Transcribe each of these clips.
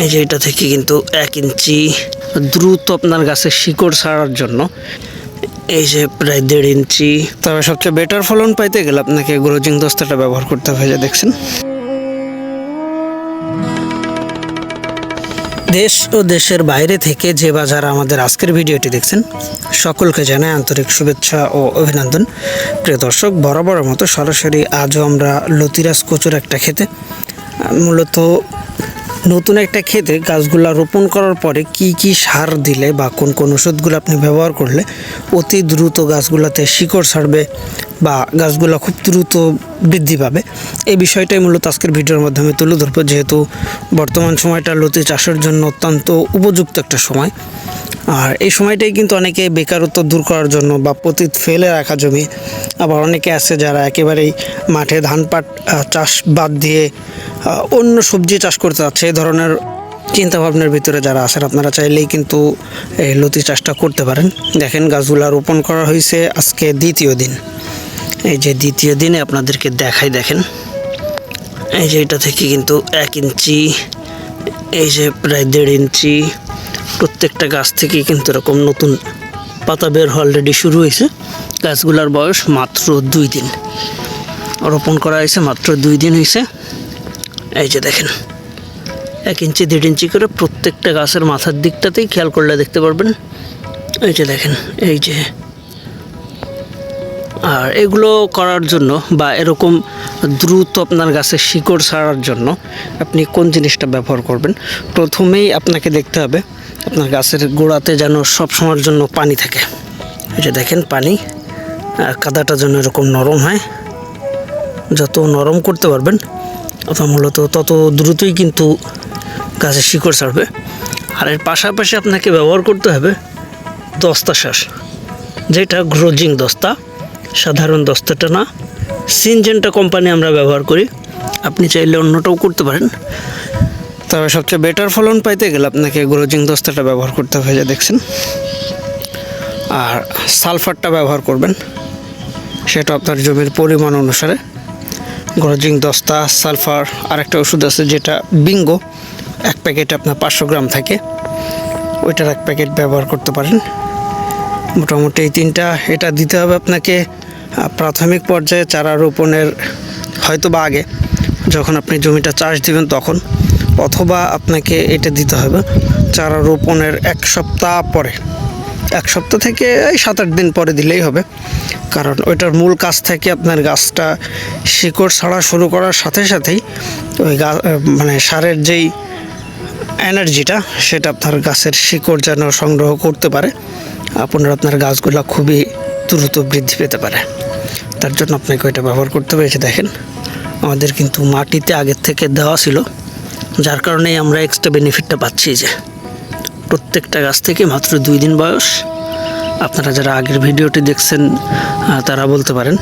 এই যে এটা থেকে কিন্তু এক ইঞ্চি দ্রুত আপনার গাছের শিকড় ছাড়ার জন্য। এই যে প্রায় দেড় ইঞ্চি। তবে সবচেয়ে বেটার ফলন পাইতে গেলে আপনাকে গ্রোজিং দস্তাটা ব্যবহার করতে হবে যে দেখছেন। দেশ ও দেশের বাইরে থেকে যে বা যারা আমাদের আজকের ভিডিওটি দেখছেন, সকলকে জানাই আন্তরিক শুভেচ্ছা ও অভিনন্দন। প্রিয় দর্শক, বরাবরের মতো সরাসরি আজও আমরা লতিরাজ কচুর একটা খেতে মূলত নতুন একটা ক্ষেতে গাছগুলা রোপণ করার পরে কি কি সার দিলে বা কোন কোন ওষুধগুলো আপনি ব্যবহার করলে অতি দ্রুত গাছগুলোতে শিকড় ছাড়বে বা গাছগুলো খুব দ্রুত বৃদ্ধি পাবে? এই বিষয়টাই মূলত আজকের ভিডিওর মাধ্যমে তুলে ধরবো। যেহেতু বর্তমান সময়টা লতি চাষের জন্য অত্যন্ত উপযুক্ত একটা সময়। আর এই সময়টাই কিন্তু অনেকে বেকারত্ব দূর করার জন্য বা পতিত ফেলে রাখা জমি আবার অনেকে আছে যারা একেবারেই মাঠে ধান পাট চাষ বাদ দিয়ে অন্য সবজি চাষ করতে যাচ্ছে। এই ধরনের চিন্তা ভাবনার ভিতরে যারা আছেন, আপনারা চাইলেই কিন্তু এই লতি চাষটা করতে পারেন। দেখেন গাছগুলা রোপণ করা হয়েছে আজকে দ্বিতীয় দিন। এই যে দ্বিতীয় দিনে আপনাদেরকে দেখাই, দেখেন। এই যে এটা থেকে কিন্তু এক ইঞ্চি, এই যে প্রায় দেড় ইঞ্চি। প্রত্যেকটা গাছ থেকে কিন্তু এরকম নতুন পাতা বের অলরেডি শুরু হয়েছে। গাছগুলার বয়স মাত্র দুই দিন। রোপণ করা হয়েছে মাত্র দুই দিন হয়েছে। এই যে দেখেন, এক ইঞ্চি, দেড় ইঞ্চি করে প্রত্যেকটা গাছের মাথার দিকটাতেই খেয়াল করলে দেখতে পারবেন। এই যে দেখেন, এই যে। আর এগুলো করার জন্য বা এরকম দ্রুত আপনার গাছের শিকড় ছাড়ার জন্য আপনি কোন জিনিসটা ব্যবহার করবেন? প্রথমেই আপনাকে দেখতে হবে আপনার গাছের গোড়াতে যেন সব সময়ের জন্য পানি থাকে। এই যে দেখেন পানি আর কাদাটা যেন এরকম নরম হয়। যত নরম করতে পারবেন অথবা মূলত তত দ্রুতই কিন্তু গাছের শিকড় ছাড়বে। আর এর পাশাপাশি আপনাকে ব্যবহার করতে হবে দস্তা শ্বাস যেটা গ্রোজিং দস্তা, সাধারণ দস্তাটা না সিনজেন্টা কোম্পানি আমরা ব্যবহার করি। আপনি চাইলে অন্যটাও করতে পারেন। তবে সবচেয়ে বেটার ফলন পাইতে গেলে আপনাকে গ্রোজিং দস্তাটা ব্যবহার করতে হবে যা দেখছেন। আর সালফারটা ব্যবহার করবেন। সেটা আপনার জমির পরিমাণ অনুসারে। গ্রোজিং দস্তা, সালফার আর একটা ওষুধ আছে যেটা বিঙ্গো এক প্যাকেট আপনার পাঁচশো গ্রাম থাকে। ওইটার এক প্যাকেট ব্যবহার করতে পারেন। মোটামুটি এই তিনটা, এটা দিতে হবে আপনাকে প্রাথমিক পর্যায়ে চারা রোপণের হয়তো বা আগে যখন আপনি জমিটা চাষ দিবেন তখন, অথবা আপনাকে এটা দিতে হবে চারা রোপণের এক সপ্তাহ পরে। এক সপ্তাহ থেকে এই সাত আট দিন পরে দিলেই হবে, কারণ ওইটার মূল কাজ থেকে আপনার গাছটা শিকড় ছাড়া শুরু করার সাথে সাথেই ওই গা মানে সারের যেই এনার্জিটা, সেটা আপনার গাছের শিকড় যেন সংগ্রহ করতে পারে, আপনার আপনার গাছগুলো খুবই দ্রুত বৃদ্ধি পেতে পারে। তার জন্য আপনাকে ওইটা ব্যবহার করতে এই দেখেন, আমাদের কিন্তু মাটিতে আগের থেকে দেওয়া ছিল, যার কারণেই আমরা এক্সট্রা বেনিফিটটা পাচ্ছি যে। প্রত্যেকটা গাছ থেকে মাত্র দুই দিন বয়স। আপনারা যারা আগের ভিডিওটি দেখছেন তারা বলতে পারেন,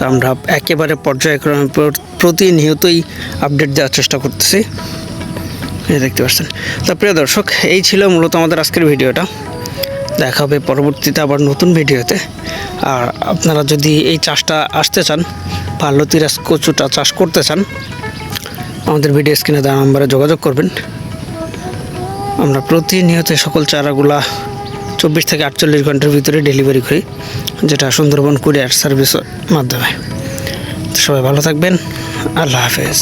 আমরা একেবারে পর্যায়ক্রমে প্র- প্রতিনিয়তই আপডেট দেওয়ার চেষ্টা করতেছি। দেখতে পাচ্ছেন। তো প্রিয় দর্শক, এই ছিল মূলত আমাদের আজকের ভিডিওটা। দেখা হবে পরবর্তীতে আবার নতুন ভিডিওতে। আর আপনারা যদি এই চাষটা আসতে চান বা লতিরাজ কচুটা চাষ করতে চান, আমাদের ভিডিও স্ক্রিনে দেওয়া নাম্বারে যোগাযোগ করবেন। আমরা প্রতিনিয়ত সকল চারাগুলা চব্বিশ থেকে আটচল্লিশ ঘণ্টার ভিতরে ডেলিভারি করি, যেটা সুন্দরবন কুরিয়ার সার্ভিসের মাধ্যমে। সবাই ভালো থাকবেন। আল্লাহ হাফেজ।